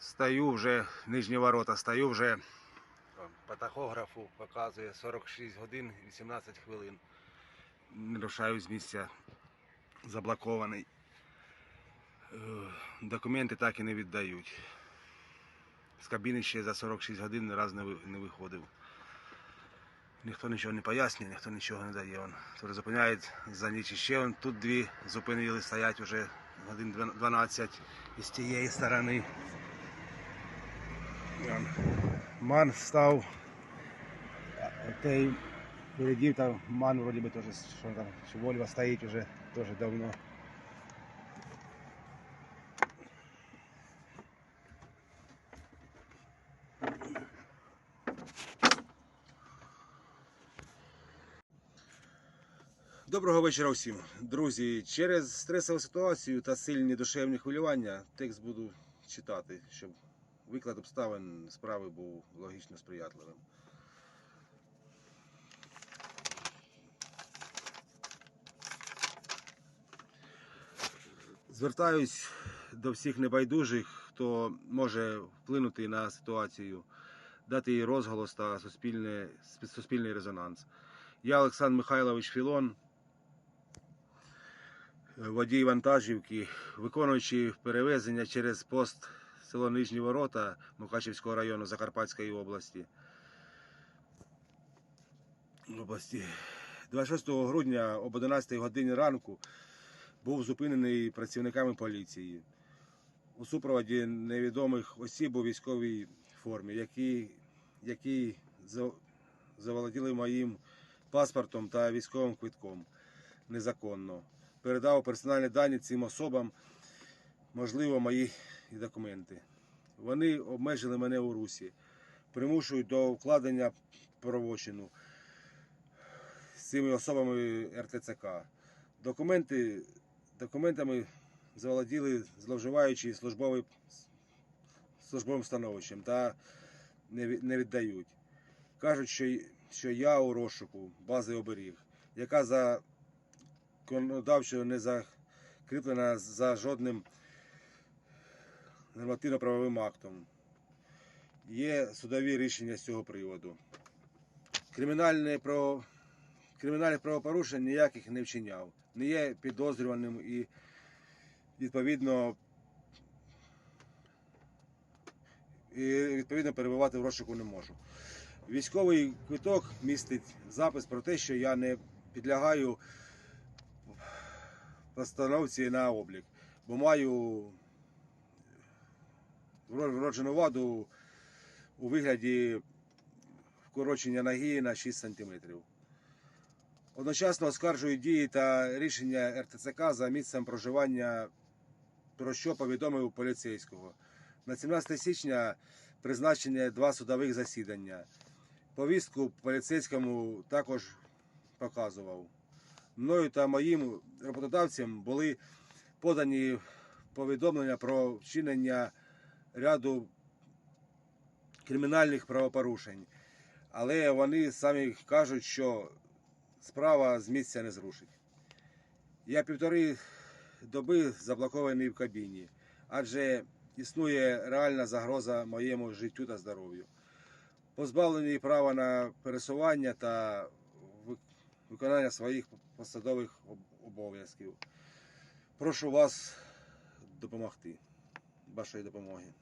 Стою вже, нижні ворота, стою вже по тахографу, показує 46 годин 18 хвилин. Не рушаю з місця, заблокований. Е, Документи так і не віддають. З кабіни ще за 46 годин ні раз не виходив. Ніхто нічого не пояснює, ніхто нічого не дає. Он то зупиняють за ніч ще. Он тут дві зупинили, стоять уже годин 12 із тієї сторони. Ман став. Той передів там ман вроді би теж, що там, що Вольва стоїть уже теж давно. Доброго вечора всім. Друзі, через стресову ситуацію та сильні душевні хвилювання текст буду читати, щоб виклад обставин справи був логічно сприятливим. Звертаюсь до всіх небайдужих, хто може вплинути на ситуацію, дати їй розголос та суспільне, суспільний резонанс. Я Олександр Михайлович Філон, водій вантажівки, виконуючи перевезення через пост село Нижні Ворота Мукачівського району Закарпатської області. області. 26 грудня об 11 годині ранку був зупинений працівниками поліції у супроводі невідомих осіб у військовій формі, які, які заволоділи моїм паспортом та військовим квитком незаконно. Передав персональні дані цим особам, можливо, мої документи. Вони обмежили мене у русі, примушують до вкладення правочину з цими особами РТЦК. Документи, документами заволоділи, зловживаючи службовий, службовим становищем та не, не віддають. Кажуть, що, що я у розшуку бази оберіг, яка за законодавчо не закріплена за жодним нормативно-правовим актом. Є судові рішення з цього приводу. Кримінальне право... Кримінальних правопорушень ніяких не вчиняв. Не є підозрюваним і відповідно і відповідно перебувати в розшуку не можу. Військовий квиток містить запис про те, що я не підлягаю постановці на облік, бо маю вроджену ваду у вигляді вкорочення ноги на 6 см. Одночасно оскаржую дії та рішення РТЦК за місцем проживання, про що повідомив поліцейського. На 17 січня призначені два судових засідання. Повістку поліцейському також показував. Мною та моїм роботодавцям були подані повідомлення про вчинення ряду кримінальних правопорушень. Але вони самі кажуть, що справа з місця не зрушить. Я півтори доби заблокований в кабіні, адже існує реальна загроза моєму життю та здоров'ю. Позбавлений права на пересування та виконання своїх посадових обов'язків. Прошу вас допомогти, вашої допомоги.